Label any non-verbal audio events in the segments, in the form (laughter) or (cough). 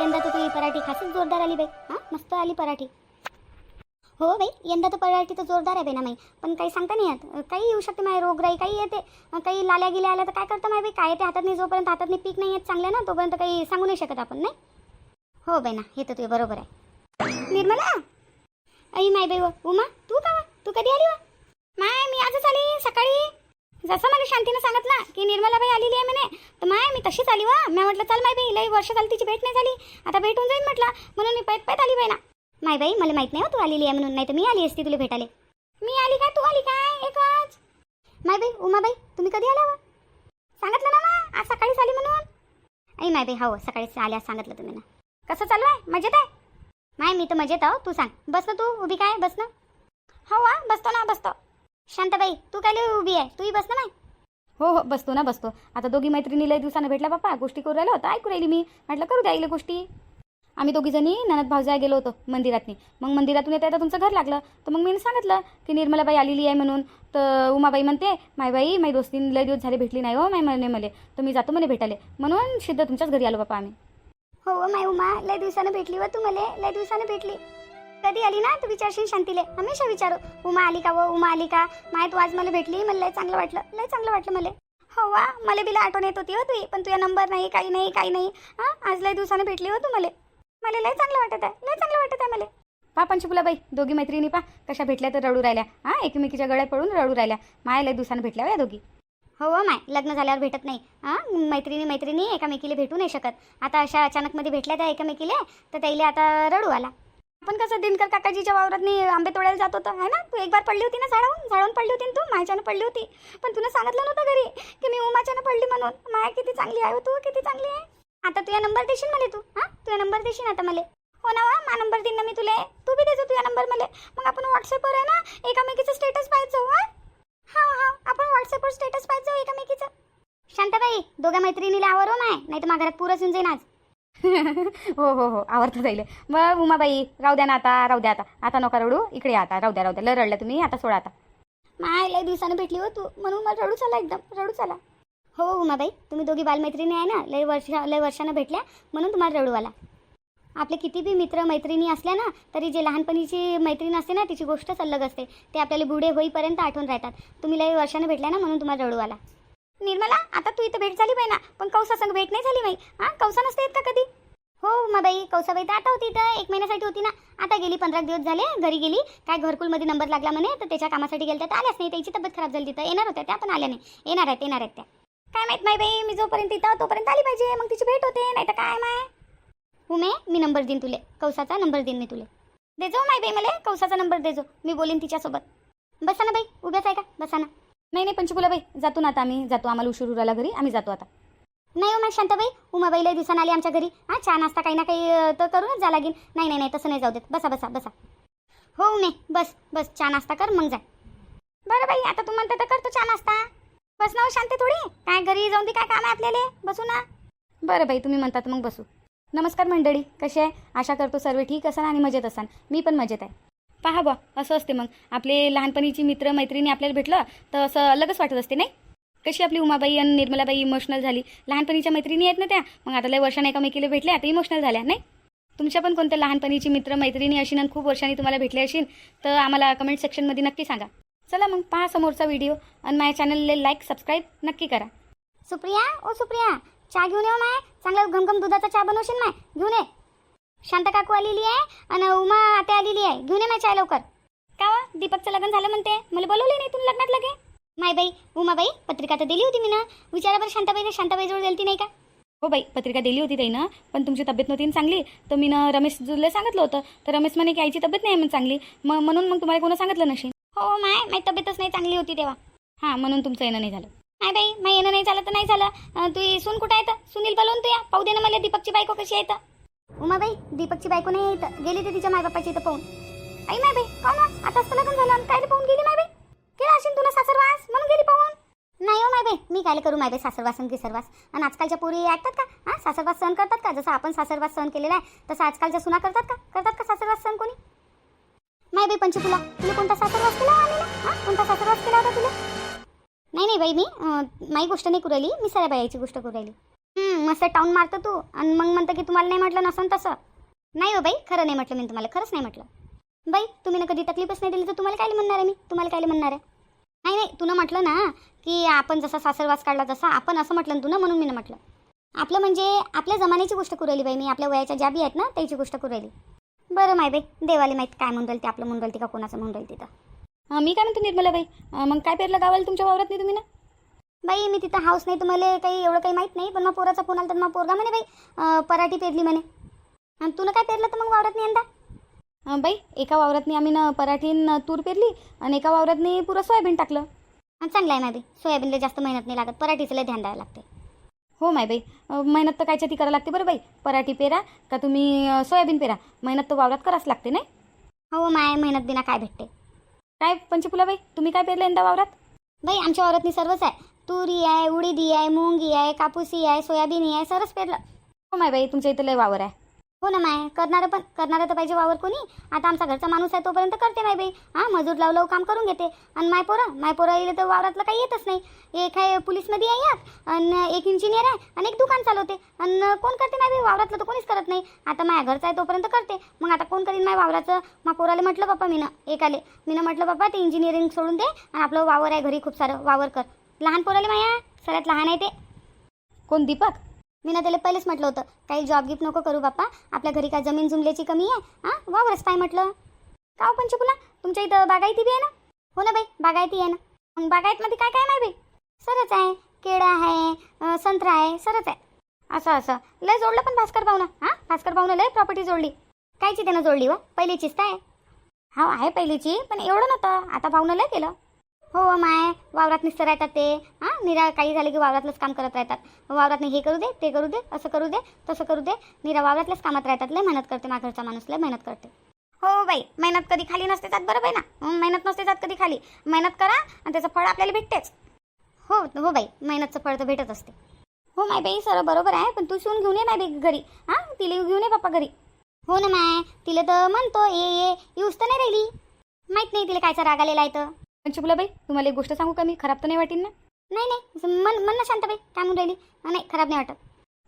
यंदा तर तुझी पराठी खासच जोरदार आली बाई. हां मस्त आली पराठी. हो बाई यंदा तर पराठी तर जोरदार आहे बाई ना माई. पण काही सांगता नाही येत. काही येऊ शकते माय रोगराई काही येते. काही लाल्या गिल्या आल्या तर काय करतं माय बाई? काय येते हातात नाही जोपर्यंत हातात नाही पीक नाही येत चांगलं ना तोपर्यंत काही सांगू नाही शकत आपण नाही? हो बाई ना हे तर तुझे बरोबर आहे. निर्मला? अई माय बाई उमा तू का तू कधी आली वा? माय मी आजच आली सकाळी. जसं मला शांतीनं सांगितलं की निर्मलाबाई आलेली आहे म्हणे. तर माय मी तशीच आली वा. मी म्हटलं चल माय बाई लई वर्ष झाली तिची भेट नाही झाली. आता भेट होऊन जाईल म्हटलं. म्हणून मी पैत पैत आली बाई ना माय बाई मला माहीत नाही हो तू आलेली आहे म्हणून. नाही तर मी आली असती तुला भेटाले मी आली काय? तू आली काय? एकच. माय बाई उमाबाई तुम्ही कधी आल्या वा? सांगितलं ना मा आज सकाळीच आली म्हणून. आई माय बाई हो सकाळीच आल्या सांगितलं तुम्ही ना. कसं चालू आहे? मजेत आहे? माय मी तर मजेत आहो तू सांग. बस ना तू. उभी काय? बस ना. हो वा बसतो ना बसतो. शांताबाई तू काय लई उभी आहे? तूही बस ना माय हो हो बसतो ना बसतो. आता दोघी मैत्रिणी लय दिवसानं भेटला बाप्पा गोष्टी करू राहिला होता. ऐकू राहिली मी. म्हटलं करू द्या इले गोष्टी. आम्ही दोघी जणी ननद भावजाय गेलो होतो मंदिरातनी. मग मंदिरातून येता येता तुमचं घर लागलं. तर मग मी सांगितलं की निर्मलाबाई आलेली आहे म्हणून. तर उमाबाई म्हणते माय बाई माई दोस्तीन लय दिवस झाले भेटली नाही हो माय म्हणे मले. तर मी जातो म्हणे भेटाले म्हणून सिद्ध तुमच्याच घरी आलो बाप्पा आम्ही. हो माय उमा लय दिवसानं भेटली व तू मले. लय दिवसानं भेटली. कधी आली ना तू विचारशील शांतीले. हमेशा विचारू. उमा आली का व? उमा आली का? माय तू आज मला भेटली मला लय चांगलं वाटलं. लय चांगलं वाटलं मला. हो वा मला बिला आठवण येत होती हो तुझी पण तुझा नंबर नाही काही नाही काही नाही. हां आज लय दिवसानं भेटली हो तू मला. मला लय चांगलं वाटत आहे लय चांगलं वाटत आहे मला. पा पंचफुलाबाई दोघी मैत्रिणी पा. कशा भेटल्या तर रडू राहिल्या. हां एकमेकीच्या गळ्यात पडून रडू राहिल्या. माय लय दिवसानं भेटल्या या दोघी. हो माय लग्न झाल्यावर भेटत नाही. हां मैत्रिणी मैत्रिणी एकामेकीला भेटू नाही शकत. आता अशा अचानकमध्ये भेटल्या त्या एकामेकीला तर त्याला आता रडू आला. आपण कसं दिनकर काकाजीच्या वावरातनी आंबे तोडायला जात होतं है ना? तू एक बार पडली होती ना झाडावून? झाडून पडली होती ना तू? माझ्यानं पडली होती. पण तुला सांगितलं नव्हतं घरी की मी उमाच्यानं पडली म्हणून. माया किती चांगली आहे हो तू? किती चांगली आहे? आता तुझा नंबर देशील मला तू हां? तुझा नंबर देशील आता मला. हो ना वा मा नंबर देईन ना मी तुला. तू बी देजो तुझ्या नंबर मला. मग आपण व्हॉट्सअपवर आहे ना एकामेकीचं स्टेटस पाहायचो जाऊ हां? हा हा आपण व्हॉट्सअपवर स्टेटस पाहायचो जाऊ एकामेकीचं. शांताबाई दोघ्या मैत्रिणीला आवरो नाही तर घरात पुरच येऊन जाईन आज. हो हो हो. आवडतं जाईल मग उमाबाई राहू द्या ना आता राहू द्या आता. आता नका रडू. इकडे आता राहू द्या राहू द्या. लय रडलं तुम्ही. आता सोडा आता. माय लय दिवसानं भेटली हो तू. म्हणून मला रडू आला एकदम. रडू चाला. हो, हो उमाबाई. तुम्ही दोघी बालमैत्रिणी आहे ना? लय वर्ष लय वर्षानं भेटल्या. म्हणून तुम्हाला रडू आला आपले किती बी मित्र मैत्रिणी असल्या ना तरी जे लहानपणीची मैत्रीण असते ना तिची गोष्टच अलग असते. ते आपल्याला बुढे होईपर्यंत आठवण राहतात. तुम्ही लय वर्षानं भेटल्या ना म्हणून तुम्हाला रडू आला निर्मला आता तू इथं भेट झाली बाई ना. पण कौसा संग भेट नाही झाली बाई. हां कौसा नसते येत का कधी? हो मग बाई कौसाबाई तर आता होती इथं. एक महिन्यासाठी होती ना. आता गेली पंधरा दिवस झाले घरी गेली. काय घरकुलमध्ये नंबर लागला म्हणे तर त्याच्या कामासाठी गेल्या तर आल्याच नाही. त्याची तब्येत खराब झाली तिथं. येणार होत्या त्या पण आल्या नाही. येणार आहेत येणार आहेत त्या. काय माहीत माही बाई मी जोपर्यंत तिथं तोपर्यंत आली पाहिजे. मग तिची भेट होते नाही तर काय माय? उमे मी नंबर देईन तुले. कौसाचा नंबर देईन मी तुले. देजो माय बाई मला. कौसाचा नंबर देजो मी बोलीन तिच्यासोबत. बसा ना बाई उभ्याच आहे का? बसा ना. नाही नाही पंचकुलाबाई जातो ना आता आम्ही. जातो आम्हाला उशीर उराला घरी. आम्ही जातो आता. नाही हो, उमा मग शांताबाई उमाबाईला दिवसानं आली आमच्या घरी. हां छान नाश्ता काही ना काही तर करूनच जा लागेल. नाही नाही नाही तसं नाही जाऊ देत. बसा बसा बसा. हो उमे बस बस. छान नाश्ता कर मग जा. बरं बाई आता तू म्हणता तर करतो छान नाश्ता. बस ना हो शांती थोडी. काय घरी जाऊन दे काय काम आहे आपल्याला? बसू ना. बरं बाई तुम्ही म्हणतात मग बसू. नमस्कार मंडळी कसे आहे? आशा करतो सर्व ठीक असाल आणि मजेत असाल. मी पण मजेत आहे. पहा बा असं असते मग. आपले लहानपणीची मित्र मैत्रिणी आपल्याला भेटलं तर असं अलगच वाटत असते नाही? कशी आपली उमाबाई आणि निर्मलाबाई इमोशनल झाली? लहानपणीच्या मैत्रिणी आहेत ना त्या? मग आता लय वर्षाने एकामेकीला भेटल्या आता इमोशनल झाल्या नाही? तुमच्या पण कोणत्या लहानपणीची मित्र मैत्रिणी अशी आणि खूप वर्षांनी तुम्हाला भेटले असेल तर आम्हाला कमेंट सेक्शनमध्ये नक्की सांगा. चला मग पहा समोरचा व्हिडिओ आणि माझ्या चॅनलला लाईक सबस्क्राईब नक्की करा. सुप्रिया ओ सुप्रिया चहा घेऊन ये माय. चांगला घमघम दुधाचा चहा बनवशील माय? घेऊन ये. शांत काकू आलेली आहे आणि उमा आते आलेली आहे. घेऊन ये माय चहा लवकर. का वा दीपकचं लग्न झालं म्हणते. मला बोलवले नाही तुम्ही लग्नात लगे. माय बाई उमाबाई पत्रिका तर दिली होती मी ना विचारा बरं शांताबाई शांताबाईजवळ गेलती नाही का? हो बाई पत्रिका दिली होती ताईनं पण तुमची तब्येत नव्हती ना चांगली. तर मी ना रमेश जुले सांगितलं होतं. तर रमेश म्हणे की आईची तब्येत नाही मग चांगली. मग म्हणून मग तुम्हाला कोणा सांगितलं नसेल. हो माय माझी तब्येतच नाही चांगली होती तेव्हा. हां म्हणून तुमचं येणं नाही झालं. माय बाई माय येणं नाही झालं तर नाही झालं. तू सून कुठं आहे तर? सुनील बोलवून तू या. पाहू दे ना मला दीपकची बायको कशी आहे तर. उमाबाई दीपकची बायको नाही इथं. गेली ते तिच्या मायबापाची इथं पाहून. आई माय बाई का ना हो? आताच तर लग्न झालं काय पाहून गेली माय बाई केला असेल तुला सासरवास? म्हणून गेली पाहून. नाही हो माय बाई मी काय करू माय बाई सासरवास आणि किसरवास आणि आजकालच्या पोरी ऐकतात का? हां सासरवास सहन करतात का? जसं आपण सासरवास सहन केलेला आहे तसं आजकालच्या सुना करतात का? करतात का सासरवास सहन कोणी? माय बाई पंचकुला तुला कोणता सासरवास केला हो हां कोणता सासरवास केला होता तुला? नाही नाही बाई मी माई गोष्ट नाही करू राहिली. मी सऱ्या बाईची गोष्ट करू राहिली. मस्त टाऊन मारतो तू आणि मग म्हणतं की तुम्हाला नाही म्हटलं नसन तसं. नाही हो बाई खरं नाही म्हटलं मी तुम्हाला खरंच नाही म्हटलं. बाई तुम्ही ना कधी तकलीफच नाही दिली तर तुम्हाला काय म्हणणार आहे मी? तुम्हाला काय म्हणणार आहे? नाही नाही तुनं म्हटलं ना की आपण जसा सासरवास काढला तसा आपण असं म्हटलं तुनं म्हणून मी ना म्हटलं. आपलं म्हणजे आपल्या जमान्याची गोष्ट करू राहिली बाई मी आपल्या वयाच्या ज्या बी आहेत ना त्याची गोष्ट करू राहिली. बरं माय बाई देवाले माहीत काय म्हणून राहिली ते आपलं म्हणून राहिली का कोणाचं म्हणून राहिली तिथं मी काय म्हणतो निर्मला बाई मग काय पेरलं गावाला तुमच्या वावरात नाही तुम्ही ना? बाई मी तिथं हाऊस नाही तुम्हाला काही एवढं काही माहीत नाही पण मग पोराचा फोन आला तर मग पोरगा म्हणे बाई पराठी पेरली म्हणे. आणि तुनं काय पेरलं तर मग वावरात नाही यंदा बाई एका वावरातनी आम्ही ना पराठीन तूर पेरली आणि एका वावरातनी पुरं सोयाबीन टाकलं. आणि चांगलं आहे माय बाई. सोयाबीनला जास्त मेहनत नाही लागत. पराठीचं ध्यान द्यायला लागते हो माय बाई. मेहनत तर कायच्या ती करावं लागते बरं बाई. पराठी पेरा का तुम्ही सोयाबीन पेरा? मेहनत तर वावरात करावंच लागते नाही? हो माय मेहनत बिना काय भेटते? काय पंचफुलाबाई तुम्ही काय पेरलं यंदा वावरात? बाई आमच्या वावरातनी सर्वच आहे. तुरी आहे उडीदी आहे मुंगी आहे कापूसी आहे सोयाबीन आहे सरच पेरलं. हो माय बाई तुमच्या इथं लय वावर आहे. हो ना माय करणारं पण करणारं तर पाहिजे वावर कोणी. आता आमचा घरचा माणूस आहे तोपर्यंत करते माय बाई. हां मजूर लावू लावू काम करून घेते. आणि माय पोरं माय पोरं येईल तर वावरातलं काही येतच नाही. एक आहे पोलीसमध्ये आहे यात आणि एक इंजिनियर आहे आणि एक दुकान चालवते. आणि कोण करते माय बाई? वावरातलं तर कोणीच करत नाही. आता माझ्या घरचा आहे तोपर्यंत करते. मग आता कोण करीन माय वावराचं? मग पोराला म्हटलं पप्पा मी एकाले मी म्हटलं पप्पा ते इंजिनिअरिंग सोडून दे. आणि आपलं वावर आहे घरी खूप सारं. वावर कर. लहान पोराले माया. सगळ्यात लहान आहे ते. कोण दीपक? मी ना त्याला पहिलेच म्हटलं होतं काही जॉब गिफ्ट नको करू बाप्पा. आपल्या घरी काय जमीन जुमल्याची कमी आहे? हां? वावरच पाय म्हटलं. का हो पंचकुला? तुमच्या इथं बागायती बी आहे ना? हो ना बाई बागायती आहे ना. मग बागायतमध्ये काय काय नाही बाई? सरच आहे केळं आहे संत्रा आहे सरच आहे. असं असं. लय जोडलं पण भास्कर भाऊनं. हां? भास्कर भाऊनं लय प्रॉपर्टी जोडली. कायची त्यानं जोडली व पहिलीचीच काय? हा आहे पहिलीची पण एवढं नव्हतं. आता भाऊनं लय केलं. हो माय वावरात निसतं राहतात ते. हां निरा काही झालं की वावरातलंच काम करत राहतात. वावरात हे करू दे ते करू दे असं करू दे तसं करू दे. निरा वावरातल्याच कामात राहतात. लय मेहनत करते माघरचा माणूस लय मेहनत करते. हो बाई मेहनत कधी खाली नसते जात बरं बाई ना? मेहनत नसते जात कधी खाली. मेहनत करा आणि त्याचं फळ आपल्याला भेटतेच. हो हो बाई मेहनतचं फळ तर भेटत असते. हो माय बाई सर बरोबर आहे पण तू शिवून घेऊन ये माय बाई घरी. हां तिला घेऊन ये बाप्पा घरी. हो ना माय तिला तर म्हणतो ये ये येऊच तर नाही राहिली. माहीत नाही तिला कायचा राग आलेला आहे तर. पंचफुलाबाई तुम्हाला एक गोष्ट सांगू का मी? खराब तर नाही वाटेन ना? नाही नाही मन मन ना शांताबाई काय म्हणून राहिली. नाही खराब नाही वाटत.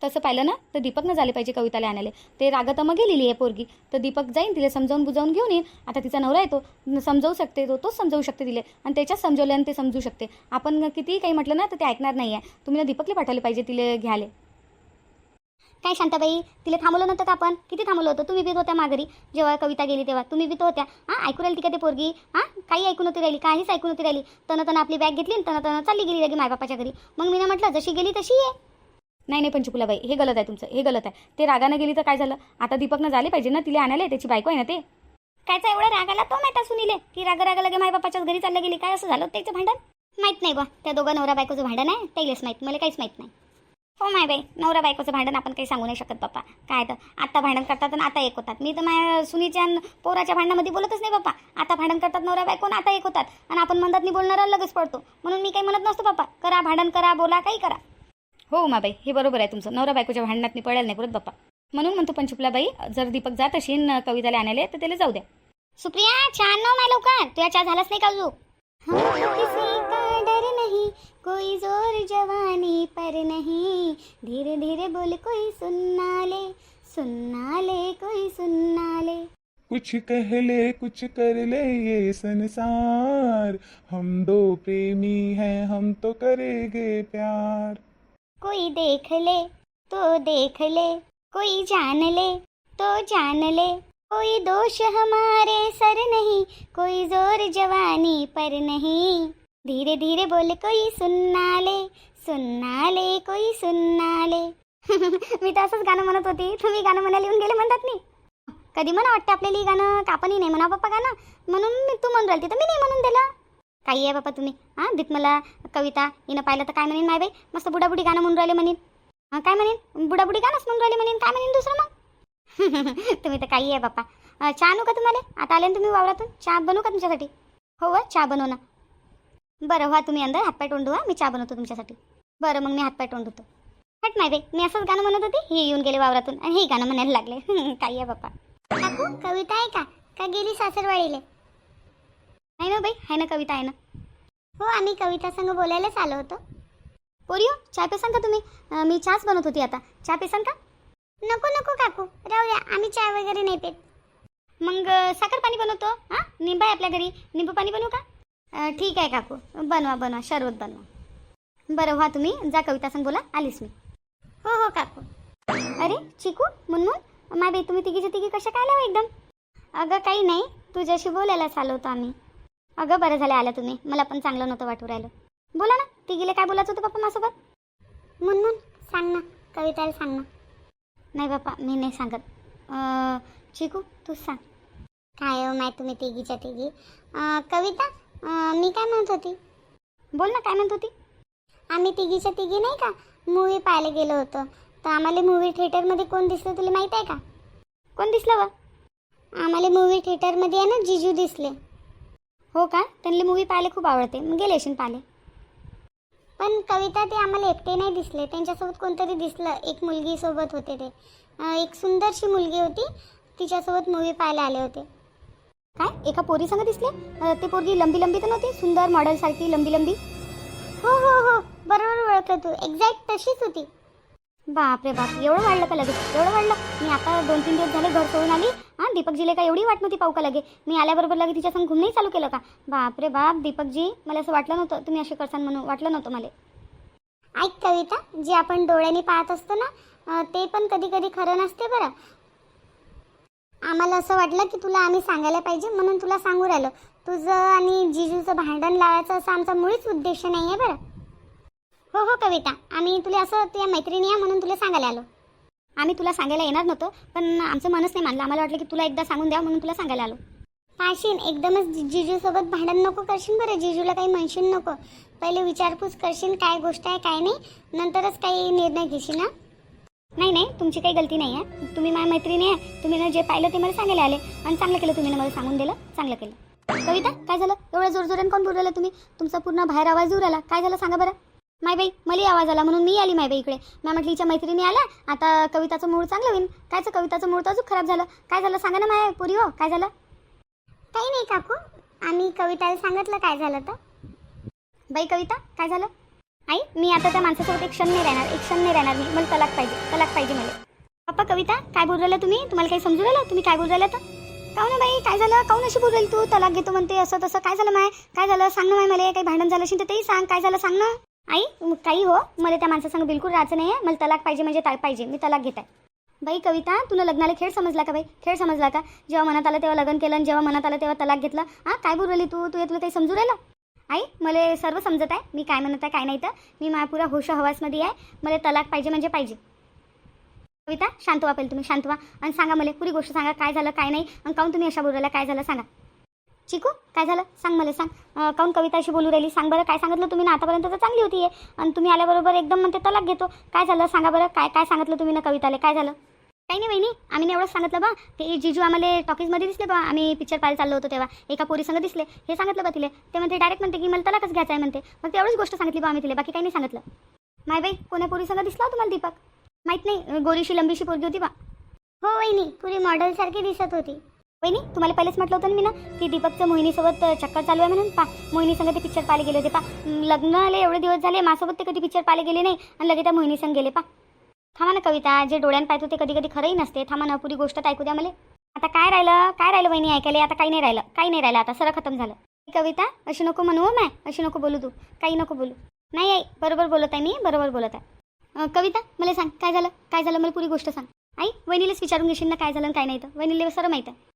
तसं पाहिलं ना तर दीपकनं झाले पाहिजे कविताला आणायला. ते रागत मग गेलेली आहे पोरगी. तर दीपक जाईन तिला समजावून बुजावून घेऊन येईन. आता तिचा नवरा येतो समजावू शकते तो तोच समजावू शकते तिले. आणि त्याच्याच समजवल्यानं ते समजू शकते. आपण कितीही काही म्हटलं ना तर ते ऐकणार नाही आहे तुम्ही ना दीपकला पाठवले पाहिजे तिला घ्यायला. काय शांताबाई तिला थांबवलं नव्हतं का आपण? किती थांबवलं होतं? तुम्ही बीत होत्या माघारी जेव्हा कविता गेली तेव्हा. तुम्ही बीत होत्या. हां ऐकू राहिली ती का ते पोरगी? हां काही ऐकून होती राहिली काहीच ऐकून होती राहिली. तनं तनं आपली बॅग घेतली आणि तनं तनं चालली गेली लगे मायबापाच्या घरी. मग मी म्हटलं जशी गेली तशी आहे नाही नाही पंचकुलाबाई हे गलत आहे तुमचं हे गलत आहे. ते रागानं गेली तर काय झालं? आता दीपकनं झाले पाहिजे ना तिला आणायला त्याची बायको आहे ना ते? कायचा एवढा राग आला तो माहिती सुनीले की राग राग लगे मायबापाच्याच घरी चाललं गेली काय असं झालं त्याचं भांडण? माहीत नाही बा त्या दोघं नवरा बायकोचं भांडण आहे त्यालाच माहीत मला काहीच माहीत नाही. हो माय बाई. नवरा बायकोचं भांडण आपण काही सांगू नाही शकत बाप्पा काय तर. आता भांडण करतात आणि आता एक होतात. मी तर माझ्या सुनीच्या पोराच्या भांडणामध्ये बोलतच नाही बाप्पा आता भांडण करतात नवरा बायको आता एक होतात. आणि आपण म्हणतात नाही बोलणारा लगेच पडतो म्हणून मी काही म्हणत नसतो बाप्पा करा भांडण करा बोला काही करा. हो माबाई हे बरोबर आहे तुमचं. नवरा बायकोच्या भांडणात मी पडायला नाही परत बाप्पा म्हणून म्हणतो पंचकुलाबाई जर दीपक जात असेल कविताला आणायला तर त्याला जाऊ द्या. सुप्रिया छान नाव माय लवकर. तुझ्या चहा झालाच नाही का कोई ज़ोर जवानी पर नहीं। धीरे धीरे बोल कोई सुनना ले सुनना ले कोई सुनना ले कुछ कह ले कुछ कर ले ये संसार। हम दो प्रेमी हैं हम तो करेंगे प्यार। कोई देख ले तो देख ले। कोई जान ले तो जान ले। कोई दोष हमारे सर नहीं कोई ज़ोर जवानी पर नहीं। धीरे धीरे बोल कोई सुन्नाले सुन्नाले ले कोई सुन्नाले. (laughs) मी तर असंच गाणं म्हणत होती. तुम्ही गाणं म्हणायला येऊन गेले म्हणतात नाही कधी म्हणा वाटतं आपल्याला गाणं का नाही म्हणा पप्पा गाणं. म्हणून मी तू म्हणून राहिली तर मी नाही म्हणून दिलं. काही आहे बापा तुम्ही. हां भीत मला कविता हिनं पाहिलं तर काय म्हणेन माय बाई? मस्त बुडाबुडी गाणं म्हणून राहिले म्हणेन. हां काय म्हणेन? बुडाबुडी गाणंच म्हणून राहिले म्हणेन. काय म्हणेन दुसरं मग? (laughs) तुम्ही तर काही आहे बापा. चहा आणू का तुम्हाला? आता आले ना तुम्ही वावरातून? चहा बनवू का तुमच्यासाठी? हो चहा बनव ना बरं व्हा तुम्ही अंदर हातपाय तोंडू हा मी चहा बनवतो तुमच्यासाठी. बरं मग मी हातपाय तोंडतो हट नाही बे मी असंच गाणं म्हणत होते हे येऊन गेले वावरातून आणि हे गाणं म्हणायला लागले. (laughs) काही आहे बापा काकू कविता आहे का? का गेली सासरवाडीले? आहे ना बाई आहे ना कविता आहे ना. हो आम्ही कविता संग बोलायलाच आलो होतो. पोरिओ चहा पेसान का तुम्ही? अं, मी चहाच बनवत होती आता. चहा पेसान का? नको नको काकू राहू द्या आम्ही चाय वगैरे नाही पेत. मग अं, साखर पाणी बनवतो हां? निंबा आहे आपल्या घरी निंबू पाणी बनवू का? ठीक आहे काकू. बनवा बनवा. शरबत बनवा. बरं व्हा तुम्ही. जा कविता संग बोला. आलीस मी. हो हो काकू. अरे चिकू मुनमुन माय तुम्ही तिघीच्या तिघी कशा काय लावा एकदम? अगं काही नाही. तुझ्याशी बोलायलाच आलो होतो आम्ही. अगं बरं झालं आलं तुम्ही. मला पण चांगलं नव्हतं वाटू राहिलं. बोला ना तिघीला काय बोलायचं होतं पप्पा माझ्यासोबत? मुनमुन सांग ना. कविताला सांग ना. नाही बाप्पा मी नाही सांगत. चिकू तूच सांग. काय हो माय तुम्ही तिघीच्या तिघी. कविता मी काय म्हणत होती? बोल ना काय म्हणत होती? आम्ही तिघीच्या तिघी नाही का? मूवी पाहायला गेलो होतो. तर आम्हाला मूवी थिएटरमध्ये कोण दिसलं तुला माहीत आहे का? कोण दिसलं व आम्हाला मूवी थिएटरमध्ये आहे ना जिजू दिसले. हो का? त्यांना मूवी पाहायला खूप आवडते. मग गेले असेल पाहिले पण कविता ते आम्हाला एकटे नाही दिसले. त्यांच्यासोबत कोणतरी दिसलं. एक मुलगी सोबत होते ते. एक सुंदरशी मुलगी होती. तिच्यासोबत मूवी पाहायला आले होते. काय? एका पोरी संग दिसले ते पोरगी लंबी लंबी तर नव्हती? सुंदर मॉडेल सारखी लंबी लंबी? हो हो हो. बरोबर ओळखलं तू. एक्झॅक्ट तशीच होती. बापरे बाप. एवढं वाढलं का लगेच? एवढं वाढलं? मी आता दोन तीन दिवस झाले घर सोडून आली. हां दीपकजीला का एवढी वाट नव्हती पाहू का लगे? मी आल्याबरोबर लगे तिच्या संग घुमणंही चालू केलं का? बापरे बाप. दीपकजी मला असं वाटलं नव्हतं. तुम्ही असे करसान म्हणून वाटलं नव्हतं मला. ऐक कविता जे आपण डोळ्यांनी पाहत असतो ना ते पण कधी कधी खरं नसते बरं. आम्हाला असं वाटलं की तुला आम्ही सांगायला पाहिजे म्हणून तुला सांगू राहिलो. तुझं आणि जिजूचं भांडण लावायचं असं आमचा मुळीच उद्देश नाही आहे बरं. हो हो कविता. आम्ही तुला असं तुझ्या मैत्रिणी आहे म्हणून तुला सांगायला आलो. आम्ही तुला सांगायला येणार नव्हतो पण आमचं मनच नाही मानलं. आम्हाला वाटलं की तुला एकदा सांगून द्या म्हणून तुला सांगायला आलो. पाशीन एकदमच जिजूसोबत भांडण नको करशील बरं. जिजूला काही म्हणशील नको. पहिले विचारपूस करशील काय गोष्ट आहे काय नाही. नंतरच काही निर्णय घेशील ना नाही नाही तुमची काही गलती नाही आहे. तुम्ही माझ्या मैत्रिणी आहे. तुम्ही ना जे पाहिलं ते मला सांगायला आले. आणि चांगलं केलं तुम्ही ना मला सांगून दिलं. चांगलं केलं. कविता काय झालं? एवढं जोरजोराने कोण बोलवलं तुम्ही? तुमचा पूर्ण बाहेर आवाज येऊ राहिला. काय झालं सांगा बरं. माय बाई मलाही आवाज आला म्हणून मी आली माय बाई इकडे. मी म्हटलं हिच्या मैत्रिणी आल्या. आता कविताचं मूड चांगलं होईल कायचं कविताचं मूड तर अजून खराब झालं. काय झालं? सांगा ना माय पुरी हो काय झालं? काही नाही काकू. आम्ही कविताला सांगितलं काय झालं तर. बाई कविता काय झालं? आई मी आता त्या माणसासोबत एक क्षण नाही राहणार एक क्षण नाही राहणार मी. मला तलाक पाहिजे तलाक पाहिजे मला. पप्पा कविता काय बोलू राहिला तुम्ही? तुम्हाला काही समजू राहिलं? तुम्ही काय बोलू राहिला तर काऊ ना बाई? काय झालं? काऊन अशी बोलू राहिली तू? तलाक घेतो म्हणते असं तसं. काय झालं माय? काय झालं? सांग ना माय मला काही भांडण झालं असेल तर तेही सांग. काय झालं सांग ना. आई काही हो मला त्या माणसासंग बिलकुल राहायचं नाही आहे मला तलाक पाहिजे म्हणजे ता- पाहिजे. मी तलाक घेत आहे. बाई कविता तुला लग्नाला खेळ समजला का बाई? खेळ समजला का? जेव्हा मनात आलं तेव्हा लग्न केलं आणि जेव्हा मनात आलं तेव्हा तलाक घेतलं. हां काय बोलू राहिली तू? तू तुला काही समजू राहिलं? आई मला सर्व समजत आहे. मी काय म्हणत आहे काय नाही तर. मी महापुरा होश हवासमध्ये आहे. मला तलाक पाहिजे म्हणजे पाहिजे. कविता शांत व्हा पहिले तुम्ही शांत व्हा. आणि सांगा मला पुरी गोष्ट सांगा काय झालं काय नाही. आणि काऊन तुम्ही अशा बोलायला काय झालं सांगा. चिकू काय झालं? सांग मला सांग. काऊन कविता अशी बोलू राहिली? सांग बरं काय सांगितलं तुम्ही? ना आतापर्यंत तर चांगली होती आहे आणि तुम्ही आल्याबरोबर एकदम म्हणते तलाक घेतो. काय झालं? सांगा बरं काय काय सांगितलं तुम्ही ना कविताले? काय झालं? काही नाही वहिनी आम्ही एवढंच सांगितलं बा. ते जिजू आम्हाला टॉकीजमध्ये दिसले बा. आम्ही पिक्चर पाहायला चाललो होतो तेव्हा. एका पोरीसंग दिसले. हे सांगितलं बा तिले. ते म्हणते डायरेक्ट म्हणते की मला तलाकच घ्यायचा आहे म्हणते. मग तेवढीच गोष्ट सांगितली बा आम्ही तिला. बाकी काही नाही सांगितलं. माय बाई कोण्या पोरीसंग दिसला तुम्हाला दीपक? माहीत नाही. गोरीशी लंबीशी पोरगी होती बा. हो वहिनी पुरी मॉडेलसारखी दिसत होती. वहिनी तुम्हाला पहिलेच म्हटलं होतं मी ना की दीपकचं मोहिनीसोबत चक्कर चालू आहे म्हणून. पा मोहिनीसंग ते पिक्चर पाहायला गेले होते. पा लग्नाला एवढे दिवस झाले माझ्यासोबत ते कधी पिक्चर पाहायला गेले नाही. आणि लगे त्या मोहिनीसंग गेले पा. थांबा ना कविता जे डोळ्यान पाहतो ते कधी कधी खरंही नसते. थांबा ना पुरी गोष्ट तर ऐकू द्या मला. आता काय राहिलं? काय राहिलं वहिनी ऐकायला? आता काही नाही राहिलं. काही नाही राहिलं. आता सरळ खतम झालं. कविता अशी नको म्हणू हो माय. अशी नको बोलू तू. काही नको बोलू. नाही आई बरोबर बोलत आहे मी. बरोबर बोलत आहे. कविता मला सांग काय झालं? काय झालं? मला पुरी गोष्ट सांग. आई वहिनीलाच विचारून घेशील ना काय झालं काय नाही तर? वहिनीला सरळ माहीत आहे.